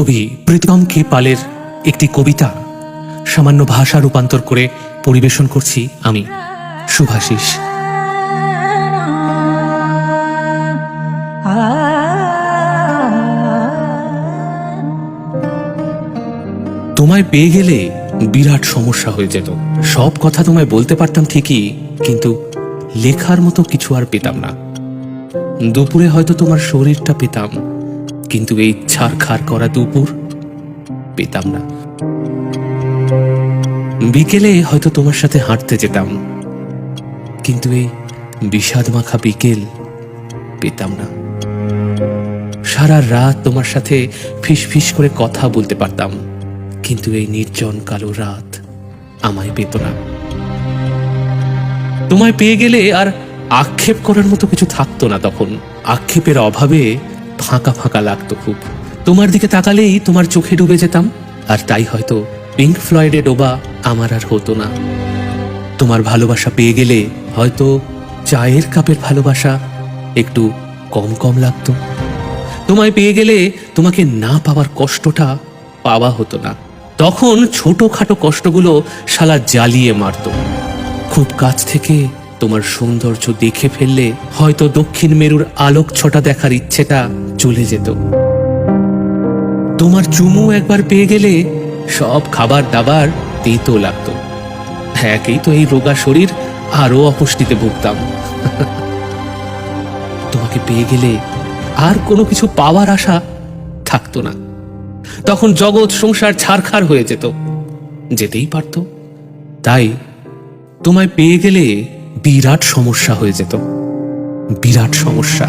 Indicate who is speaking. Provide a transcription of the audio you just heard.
Speaker 1: কবি প্রীতম কে পালের একটি কবিতা সামান্য ভাষা রূপান্তর করে পরিবেশন করছি আমি। সুভাষিস তোমায় পেয়ে গেলে বিরাট সমস্যা হয়ে যেত। সব কথা তোমায় বলতে পারতাম ঠিকই, কিন্তু লেখার মতো কিছু আর পেতাম না। দুপুরে হয়তো তোমার শরীরটা পেতাম। কিন্তু এই ছাড়খাড় করা দুপুর? পেতাম না। বিকেলে হয়তো তোমার সাথে হাঁটতে যেতাম। কিন্তু এই বিষাদ মাখা বিকেল পেতাম না। সারা রাত তোমার সাথে ফিস করে কথা বলতে পারতাম। কিন্তু এই নির্জন কালো রাত আমায় পেত না। তোমায় পেয়ে গেলে আর আক্ষেপ করার মতো কিছু থাকতো না তখন। আক্ষেপের অভাবে ফাঁকা ফাঁকা লাগতো খুব। তোমার দিকে তাকালেই তোমার চোখে ডুবে যেতাম, আর তাই হয়তো পিঙ্ক ফ্লয়েডে ডোবা আমার আর হতো না। তোমার ভালোবাসা পেয়ে গেলে হয়তো চায়ের কাপের ভালোবাসা একটু কম কম লাগতো। তোমায় পেয়ে গেলে তোমাকে না পাওয়ার কষ্টটা পাওয়া হতো না। তখন ছোটখাটো কষ্টগুলো শালা জ্বালিয়ে মারত। খুব কাছ থেকে তোমার সৌন্দর্য দেখে ফেললে হয়তো দক্ষিণ মেরুর আলোক ছটা দেখার ইচ্ছেটা চলে যেত। তোমার চুমু একবার পেয়ে গেলে সব খাবার দাবার তেতো লাগতো। একেই তো এই রোগা শরীর আরও অপুষ্টিতে ভুগতাম। তোমাকে পেয়ে গেলে আর কোনো কিছু পাওয়ার আশা থাকতো না। তখন জগৎ সংসার ছারখার হয়ে যেত। যেতেই পারত। তাই তোমায় পেয়ে গেলে বিরাট সমস্যা হয়ে যেত। বিরাট সমস্যা।